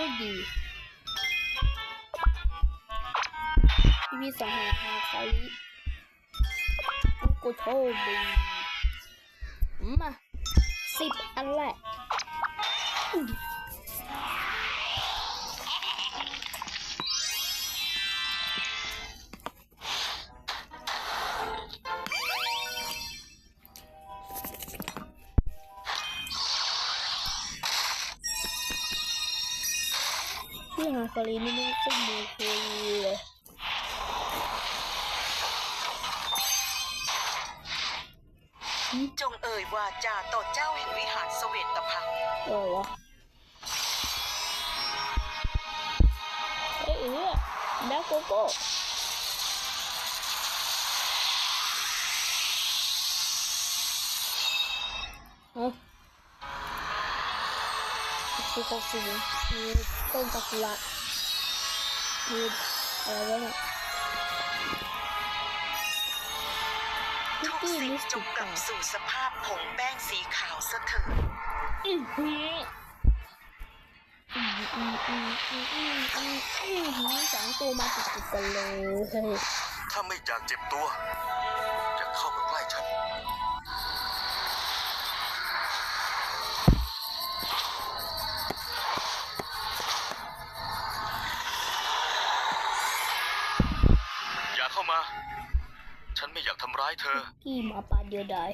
คดีทีวีสองแห่งฮาคาริโชว์บีมาสิบอันแรก ที่ฮาคารินี่ไม่คุ้มมือคุยเลยจงเอ่ยวาจาต่อเจ้าแห่งวิหารสเวตพักตร์เออวะเอ้ยแล้วโกโก้ คือก็คือมีต้นซากุระมีอะไรวะเนี่ยคุกทุกกี้สิ่งมิสจติงกกลับสู่สภาพผงแป้งสีขาวซะเถิดอือหืออืมอืมอืมอืมอืมอืมอืมหือสองตัวมาติดติดกันเลยถ้าไม่อยากเจ็บตัว เข้ามา ฉันไม่อยากทำร้ายเธอ กี่หมาปาเดียวดาย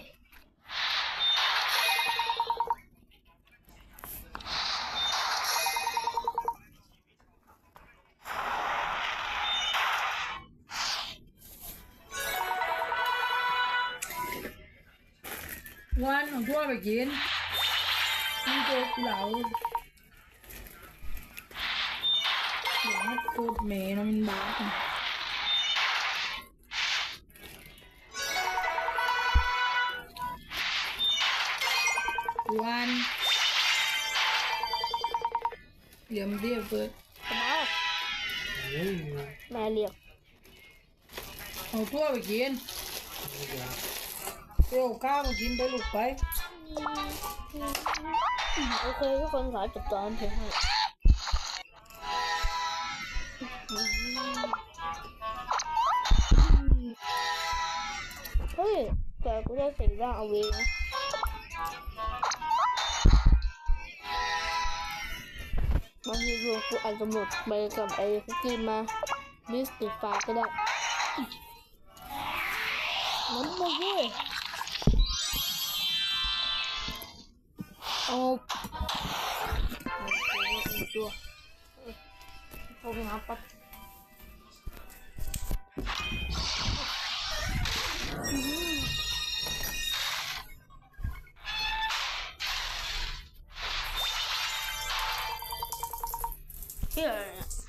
วันของทั่วไปกินมีเจอกูเหลาเสียงมันโคตรเมย์เนาะมันบ้า วันเหลี่ยมเรียบเปิดมาแม่เรียกเอาทั่วไปกินเดี๋ยวข้าวมากินไปลูกไปอืมโอเคทุกคนขอจบตอนเพียงเท่านี้เฮ้ยแต่กูได้สีร่างเอาเวนะ บางทีดูกูอาจจะหมดไปกับไอ้คุกกี้มาดิสติดฟ้าก็ได้น้ำมันเว้ยเอาเอาตัวโทรไปหาปั๊บ เ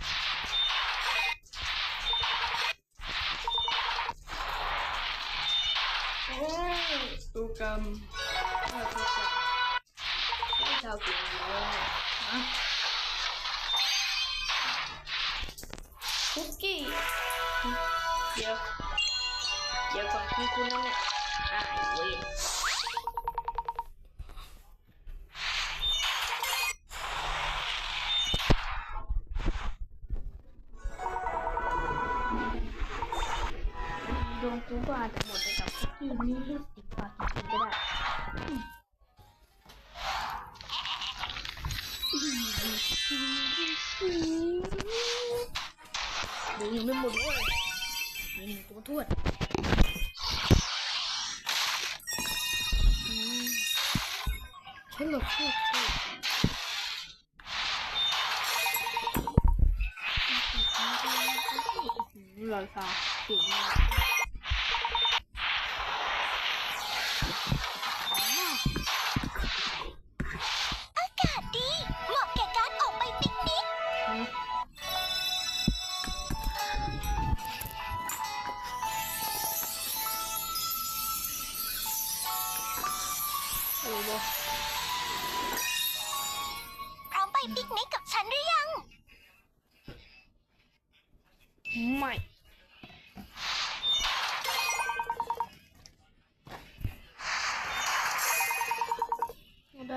ดวงกูก็อาจจะหมดไปกับคุกกี้นี้ให้สิบกว่าจริงๆก็ได้เดี๋ยวยังไม่หมดด้วยมีหนึ่งตัวทวดฉันหลบทวดทวดลอยฟ้าเก่งมาก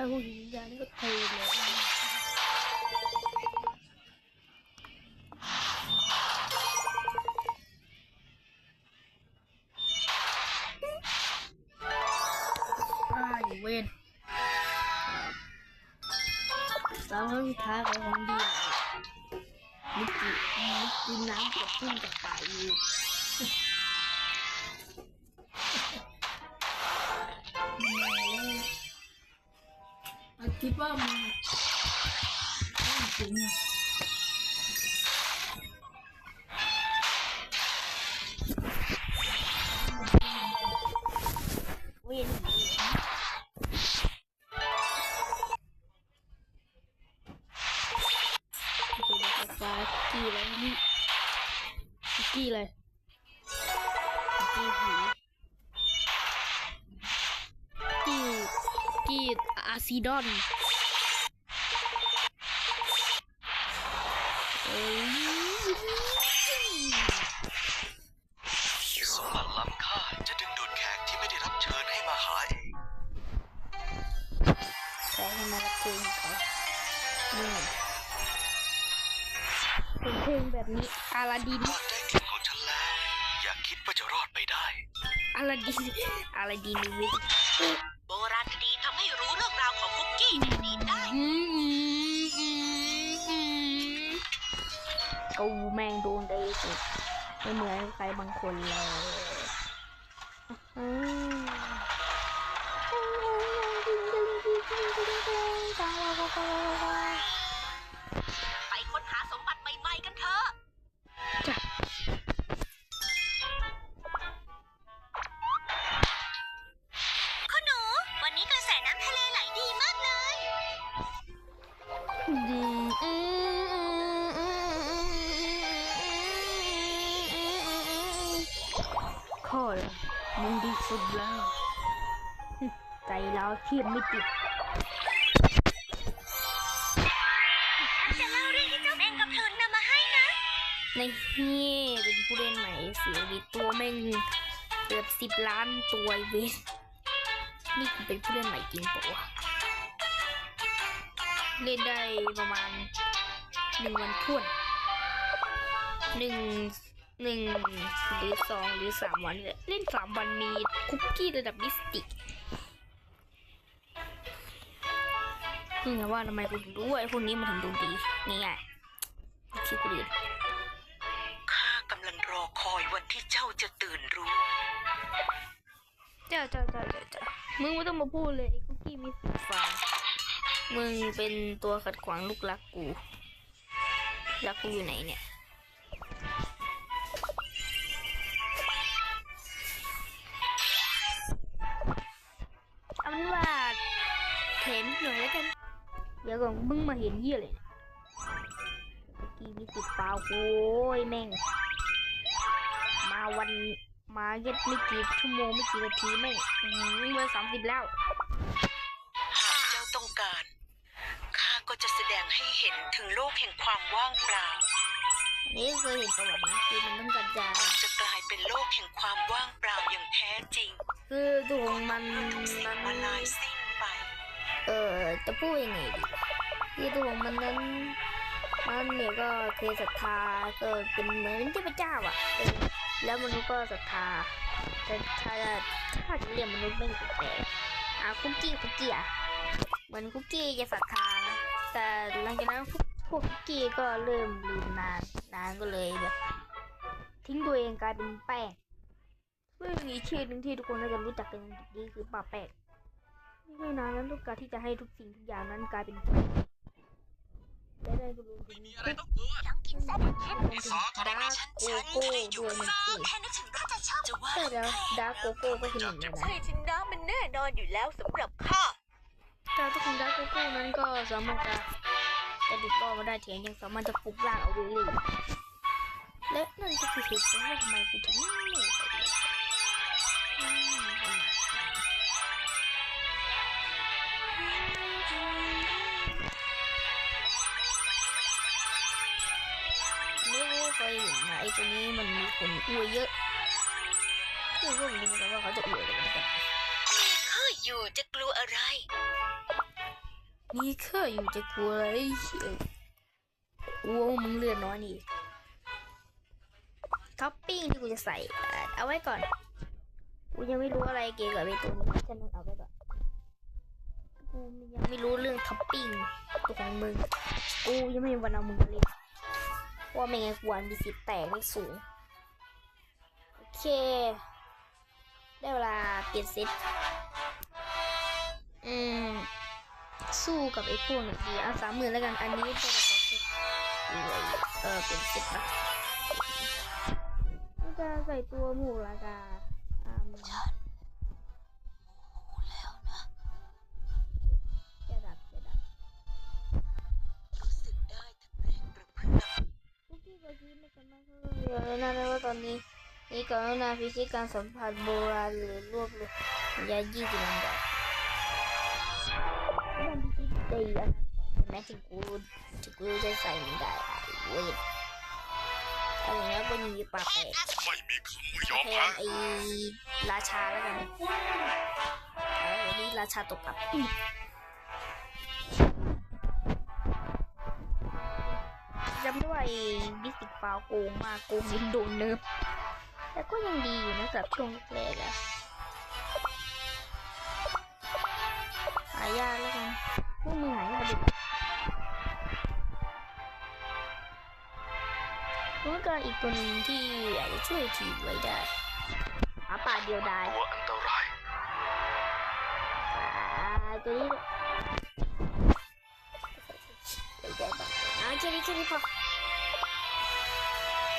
แล้วหุ่นยานก็เทเลยสองครั้ท้าของดีมิกิมิกิน้ำกดขึ้นจากปาอยู่ อะ กี้อาซิดอน กูแม่งโดนได้สุดไม่เหมือนใครบางคนเลย มึงดีสุดแล้ว ใจเราเทียมไม่ติดจะเล่าเรื่องที่เจ้าแมงกะพรุนนำมาให้นะ ในเฮียเป็นผู้เล่นใหม่เสียดีตัวแม่งเกือบสิบล้านตัวไอ้เวยนี่กูเป็นผู้เล่นใหม่จริงปะวะเล่นได้ประมาณหนึ่งวันท่วนหนึ่ง หนึ่งหรือสองหรือสามวันนี่แหละเล่นสามวันมีคุกกี้ระดับมิสติกนี่ไงว่าทำไมกูถึงรู้ว่าไอ้พวกนี้มันถึงดูดีนี่ไงคิดกูดีข้ากำลังรอคอยวันที่เจ้าจะตื่นรู้เจ้าเจ้าเจ้าเจ้าเจ้ามึงไม่ต้องมาพูดเลยไอ้คุกกี้มีสีฟ้ามึงเป็นตัวขัดขวางลูกรักกูรักกูอยู่ไหนเนี่ย เถมหน่อยแล้วกัน เดี๋ยวก่อนมึงมาเห็นเยี่ยเลยคุกกี้มีสีฟ้าโอ้ยแม่ง มาวันมาเย็ดไม่กี่ชั่วโมงไม่กี่นาทีแม่งอื้อหือเบอร์สามสิบแล้วหากเจ้าต้องการข้าก็จะแสดงให้เห็นถึงโลกแห่งความว่างเปล่าอันนี้เคยเห็นประวัตินะคือมันต้องกระจายจะกลายเป็นโลกแห่งความว่างเปล่าอย่างแท้จริง คือดวงมันทุกสิ่งมันมาลายสิ้นไป เออจะพูดยังไงดีคือดวงมันนั้นมันเนี่ยก็เทศรัทธาก็เป็นเหมือนเทพเจ้าอะแล้วมนุษย์ก็ศรัทธาแต่ถ้าถ้าจะเรียกมนุษย์ไม่แปลกๆอะคุกกี้คุกกี้อะเหมือนคุกกี้จะศรัทธานะแต่หลังจากนั้นพวกพวกคุกกี้ก็เริ่มลืมนานนานก็เลยแบบทิ้งตัวเองกลายเป็นแป้งซึ่งมีชื่อหนึ่งที่ทุกคนน่าจะรู้จักกันดีคือป่าแป้ง ไม่นานนั้นต้องการที่จะให้ทุกสิ่งทุกอย่างนั้นกลายเป็นแป้งและได้ก็รวมถึงมีอะไรต้องกลัวยังกินแซ่บแค่รวมถึงดาร์กโกโก้ด้วยมันสิแค่นึกถึงก็จะชอบจะว่าใช่แล้วดาร์กโกโก้ก็คือหนึ่งในนั้นใช่ชนะมันแน่นอนอยู่แล้วสำหรับข้าแต่ทุกคนดาร์กโกโก้นั้นก็สามารถจะจะติดต่อมาได้แถมยังสามารถจะปลุกร่างเอาไว้เลยและนั่นก็คือเหตุผลว่าทำไมกูถึง ไอ้ตัวนี้มันมีขนอวยเยอะไม่รู้เหมือนกันว่าเขาจะอวยอะไรกันข้าอยู่จะกลัวอะไร มีแค่อยู่จะกลัวอะไรเหี้ยกลัวว่ามึงเลือดน้อยนี่ท็อปปิ้งที่กูจะใส่เอ่อเอาไว้ก่อน กูยังไม่รู้อะไรเกี่ยวกับไอ้ตัวนี้ฉะนั้นเอาไว้ก่อน กูยังไม่รู้เรื่องท็อปปิ้งตัวของมึง กูยังไม่มีวันเอามึงมาเล่นเพราะ ว่าไม่งั้นกวันมีสิทธิ์แตกไม่สูง โอเค ได้เวลาเปลี่ยนเซตอืม สู้กับไอ้พวกนี้ดีเอาสามหมื่นแล้วกัน อันนี้เป็นของที่เออเป็นสิตนะจะใส่ตัวหมูละกัน คุกกี้ไม่สามารถเข้าเรียนเลยนะแต่ว่าตอนนี้ นี่กรุณาพิชิตการสัมผัสโบราณหรือรวบรวมยายี่สิบลำดับมันพิชิตได้ยังแม้ถึงกูถึงกูจะใส่ไม่ได้อะเว้ยอะไรเงี้ยก็มีปากแตกไม่มีคำว่ยอมแพ้นไอ้ราชาแล้วกันเออนนี้ราชาตกกับ ด้ว่าไอ้ดิสิกฟาวโกงมากโกงยังโดนเนิร์ฟแต่ก็ยังดีอยู่นะสำหรับช่วงแรกๆอะหายากแล้วกันพวกมึงหายากดิแล้วก็อีกตัวหนึงที่อาจจะช่วยทีมไว้ได้หมาป่าเดียวดายตัวอันตรายอ่าตัวนี้ไม่ได้บ้างอ่าแค่นี้แค่นี้พอ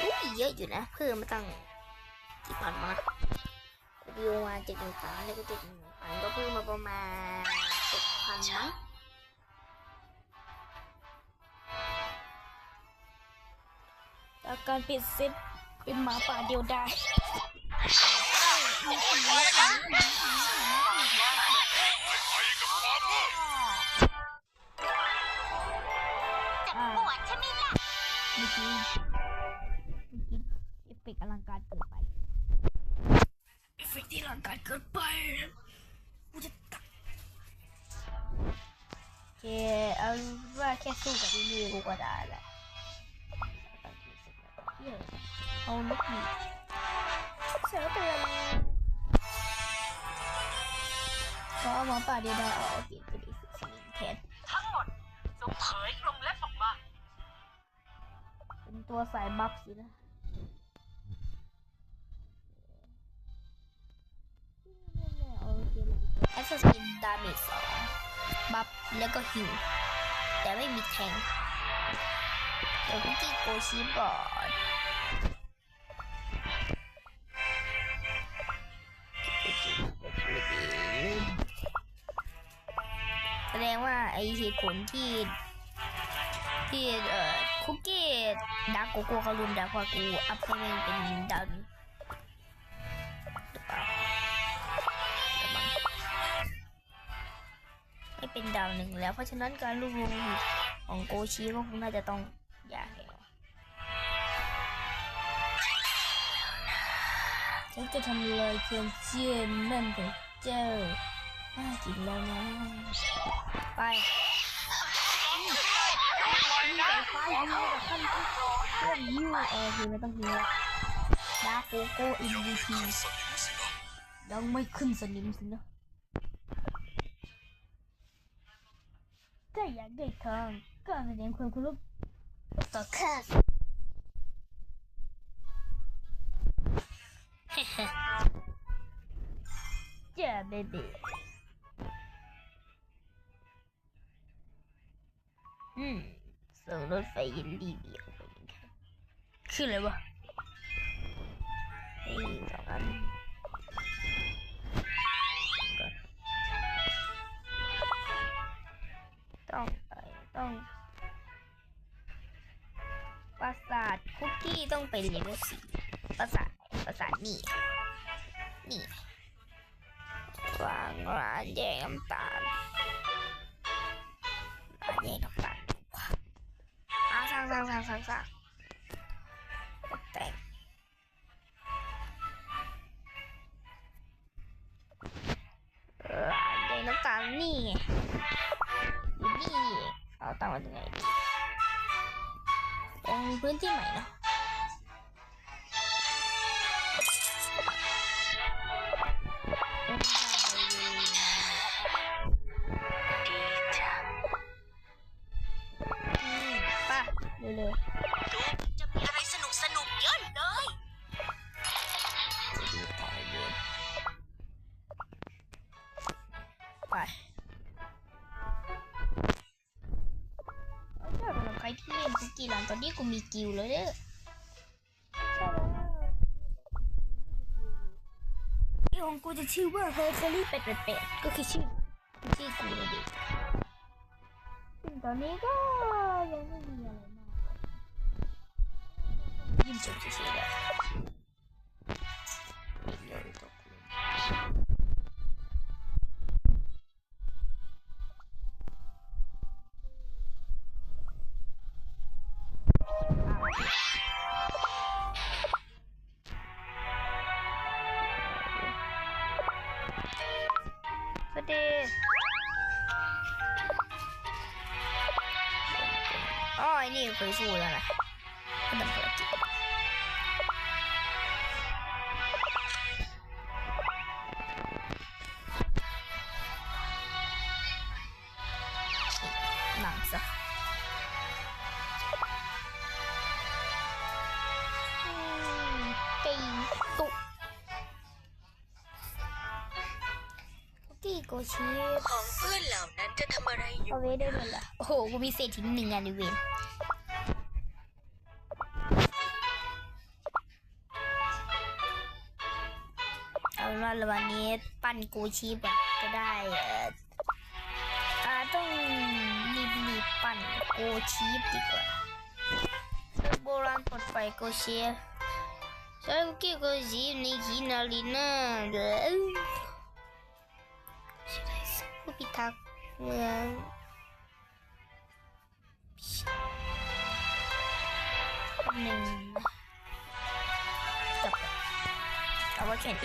อุ้ยเยอะอยู่นะเพิ่มมาตั้งกี่พันมาวิวมาเจ็ดหนึ่งพันแล้วก็เจ็ดหนึ่งพันก็เพิ่มมาประมาณเจ็ดพันมั้งจากการปลี่ยนเซตเป็นหมาป่าเดียวได้ เอฟเฟกต์อลังการเกินไปเอฟเฟกต์ที่อลังการเกินไปกูจะตัดโอเคเอาว่าแค่สู้กับที่นี่กูก็ได้แหละเย้เอาลูกหนีเสือเตือนก็เอาหมาป่าเดียวได้เอาเปลี่ยนเป็นอีกสิ่งหนึ่งแทนทั้งหมดจงเผยกรงเล็บออกมาเป็นตัวสายบัฟสินะ แอสซัสซินดาเมจสองบัฟแล้วก็ฮิวแต่ไม่มีแทงเดี๋ยวพี่กี้โกชิบอร์ดแสดงว่าไอเหตุผลที่ที่เอ่อคุกกี้ดาร์กโกโก้เขารุมดาร์กกว่ากูอัพให้มันเป็นดาวหนึ่ เป็นดาวหนึ่งแล้วเพราะฉะนั้นการรวบรวมของโกชีก็คงน่าจะต้องยากแล้วฉันจะทำลายเครื่องเชื่อมนั่นของเจ้าน่ากินแล้วนะ ไปไฟยูกับขั้นเพื่อนยูเออคือไม่ต้องฮิวดาโกโก้อินดีทียังไม่ขึ้นสนิมสินะ ถ้าอยากได้ทางก็แกกี้ต้องเป็นเลเวลสี่ปราสาทปราสาทนี่ นี่วางร้านแยกน้ำตาลร้านแยกน้ำตาลอะสร้างสร้างสร้างสร้างสร้างตกแต่งเออเด็กน้ำตาลนี่ไงนี่เอาตั้งไว้ตรงไหนดีตรงพื้นที่ใหม่นะ ตอนนี้กูมีกิลแล้วเด้อไอของกูจะชื่อว่าเฮอร์คลี่เป็ดเป็ดก็คือชื่อชื่อกูเลยดิซึ่งตอนนี้ก็ยังไม่มีอะไรมากยิ้มจบเฉยๆเลย โกชิของเพื่อนเหล่านั้นจะทำอะไรอยู่เอาไว้ได้เลยล่ะโอ้โห กูมีเศษทิ้งหนึ่งอันดิเวน ว่าวันนี้ปั้นกูชีพอะจะได้เอ่อต้องรีบรีบปั้นกูชีพดีกว่าโบราณปลดไฟกูชีพใช้คุกกี้กูชีพในขีนาลีน่าเด้อใช่ผู้พิทักษ์เมืองหนึ่งจบเ